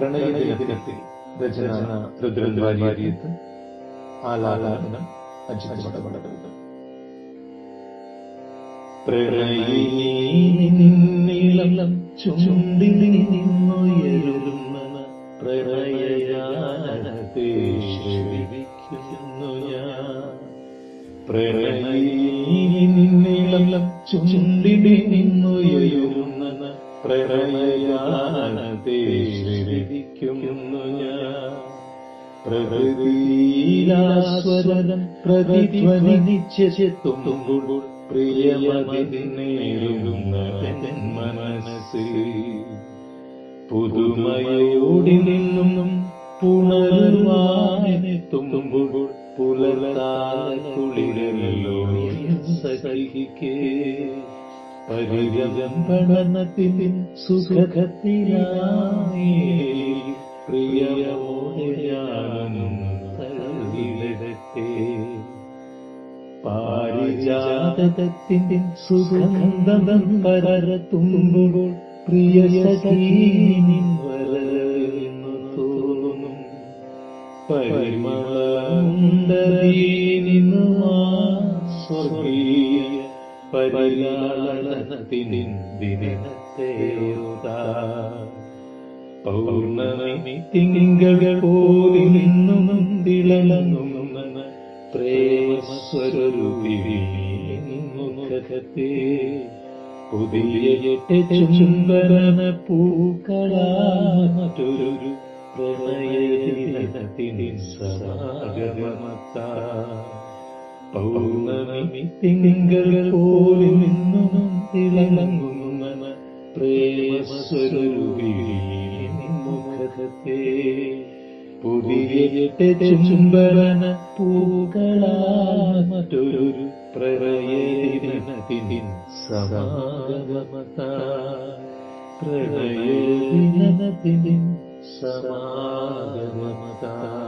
പ്രണയദിനത്തിൽ രചന രുദ്രൻ ആലാലാപനം അജിത് പടപടകളുടെ പ്രണയിനിളം ചുണ്ടിൽ നിന്നുയരുന്ന പ്രണയയാനത്തെ ഞാൻ. പ്രണയിനിളം ചുണ്ടിൽ നിന്നുയരുന്ന പ്രണയയാനത്തെ ശ്രവിക്കുന്നു ഞാൻ. പ്രകൃതിയിലാസ്വരം പ്രതിധ്വനിച്ചെത്തുമ്പോൾ പ്രിയമതിനേരുന്ന മനസ്സിൽ പുതുമയോടി നിന്നും പുണരുവാനെത്തുമ്പോൾ പുലർത്താക്കുളിരല്ലോ സഹിക്കേ പരിരംഭണത്തിൽ സുഖത്തിലായി പ്രിയമോയാനും തഴുകിടട്ടെ പാരിജാതകത്തിന്റെ സുഗന്ധം പരത്തുമ്പോൾ പ്രിയ സഖീനിൻ പൗർണമി തിങ്കൾ പോലും നിന്നും തിളങ്ങുന്ന പ്രേമസ്വരൂപിമുഖത്തെ പുതിയ ചുംബന പൂക്കളാ മറ്റൊരു പ്രണയദിനത്തിൻ സമാഗമത്താ പൗർണമി തിങ്കൾ പോലും നിന്നും തിളങ്ങുന്ന പ്രേമസ്വരൂപി മുഖത്തെ പുതിയ ചുംബന പൂക്കളാ മറ്റൊരു പ്രളയദിനത്തിൻ സമാഗമത പ്രളയദിനത്തിൻ समागमता।